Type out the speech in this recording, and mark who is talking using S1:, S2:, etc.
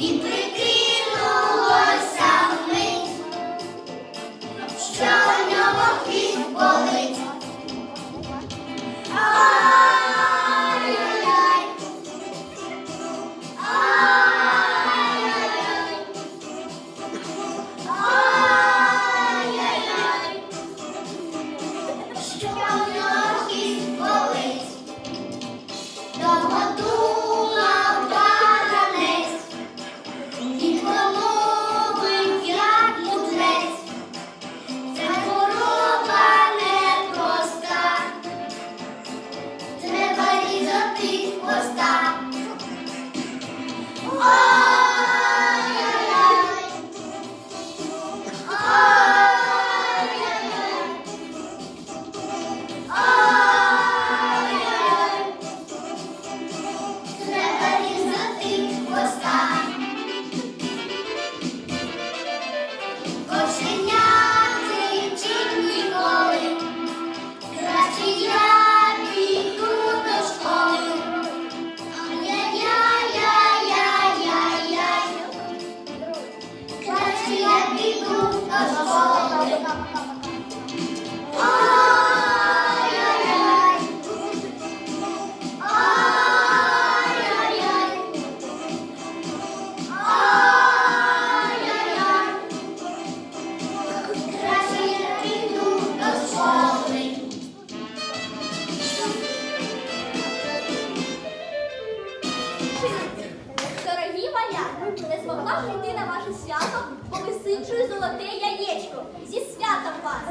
S1: И. ти могла йти на ваше свято, повисинчую золоте яєчко. Зі святом вас!